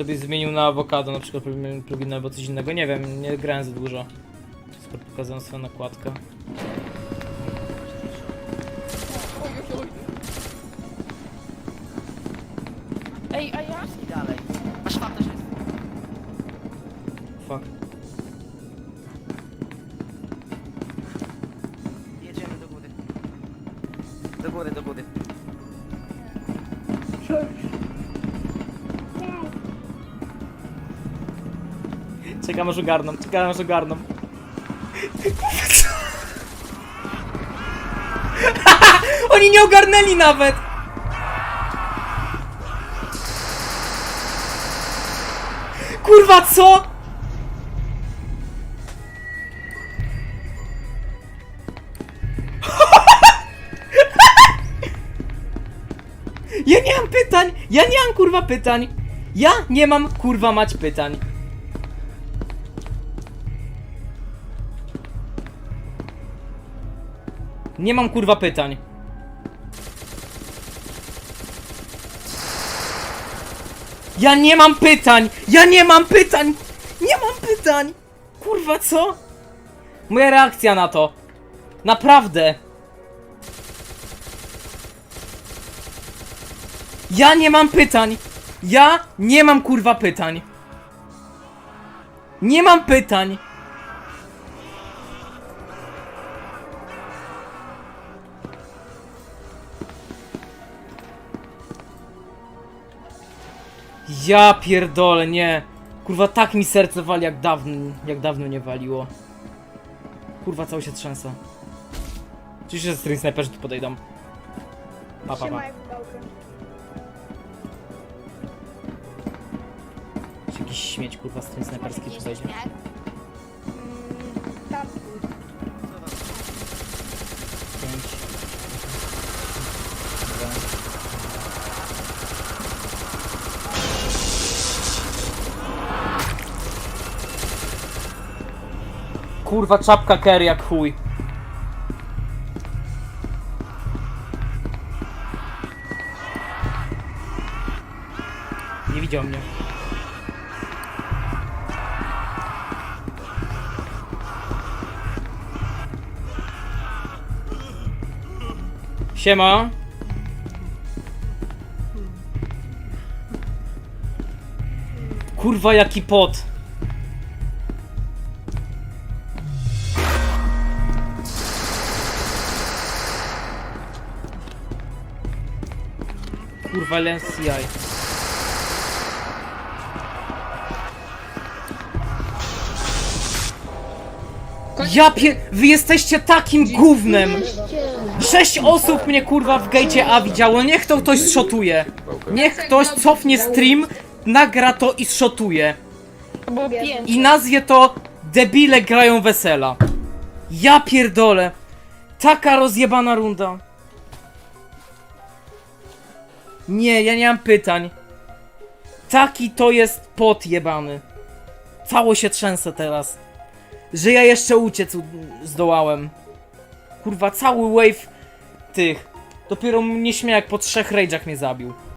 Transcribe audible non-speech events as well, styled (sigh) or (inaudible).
to byś zmienił na awokado, na przykład plugin- albo coś innego. Nie wiem, nie grałem za dużo. Skoro pokazałem swoją nakładkę. Ej, a ja? I dalej. Masz fan też jest. Fuck. Jedziemy do góry. Do góry, do góry. Czekam aż ogarną, czekam aż ogarną. (laughs) Oni nie ogarnęli nawet! Kurwa, co? (laughs) Ja nie mam pytań! Ja nie mam kurwa pytań! Ja nie mam kurwa mać pytań! Nie mam kurwa pytań. Ja nie mam pytań! Ja nie mam pytań! Nie mam pytań! Kurwa, co? Moja reakcja na to. Naprawdę. Ja nie mam pytań! Ja nie mam kurwa pytań! Nie mam pytań! Ja pierdolę, nie. Kurwa, tak mi serce wali jak dawno, jak dawno nie waliło. Kurwa, cały się trzęsę. Oczywiście, że string snajperzy tu podejdą. Pa, pa, pa. Jakiś śmieć, kurwa, string snajperski tu wejdzie. Kurwa, czapka Kerry jak chuj. Nie widział mnie. Siema. Kurwa, jaki pot. Kurwa, lens CI. Ja pie... Wy jesteście takim gównem! Sześć osób mnie kurwa w gejcie A widziało, niech to ktoś zszotuje. Niech ktoś cofnie stream, nagra to i pięć. I nazwie to Debile grają wesela. Ja pierdolę. Taka rozjebana runda. Nie, ja nie mam pytań. Taki to jest pot jebany. Cało się trzęsę teraz. Że ja jeszcze uciec zdołałem. Kurwa, cały wave tych. Dopiero mnie śmieje, jak po trzech rage'ach mnie zabił.